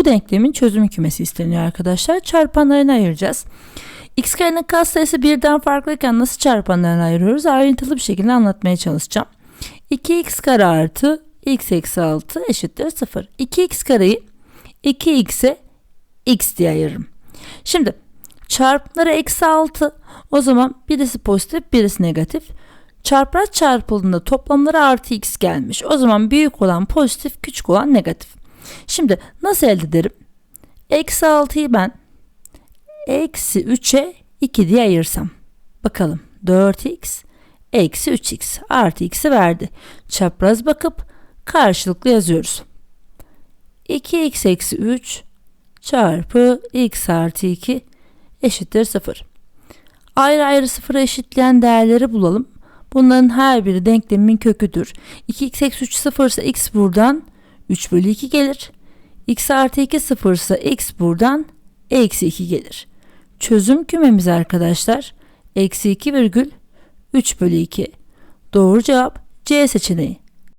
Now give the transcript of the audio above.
Bu denklemin çözüm kümesi isteniyor arkadaşlar. Çarpanlarını ayıracağız. X karenin katsayısı birden farklıyken nasıl çarpanlarını ayırıyoruz? Ayrıntılı bir şekilde anlatmaya çalışacağım. 2x kare artı x eksi 6 eşittir 0. 2x kareyi 2x'e x diye ayırırım. Şimdi çarpımları eksi 6 o zaman birisi pozitif birisi negatif. Çarpar çarpıldığında toplamları artı x gelmiş. O zaman büyük olan pozitif küçük olan negatif. Şimdi nasıl elde ederim? Eksi 6'yı ben eksi 3'e 2 diye ayırsam. Bakalım 4x eksi 3x artı x'i verdi. Çapraz bakıp karşılıklı yazıyoruz. 2x eksi 3 çarpı x artı 2 eşittir 0. Ayrı ayrı sıfıra eşitleyen değerleri bulalım. Bunların her biri denklemin köküdür. 2x eksi 3 sıfır ise x buradan 3 bölü 2 gelir. x artı 2 sıfır ise x buradan eksi 2 gelir. Çözüm kümemiz arkadaşlar eksi 2 virgül 3 bölü 2. Doğru cevap C seçeneği.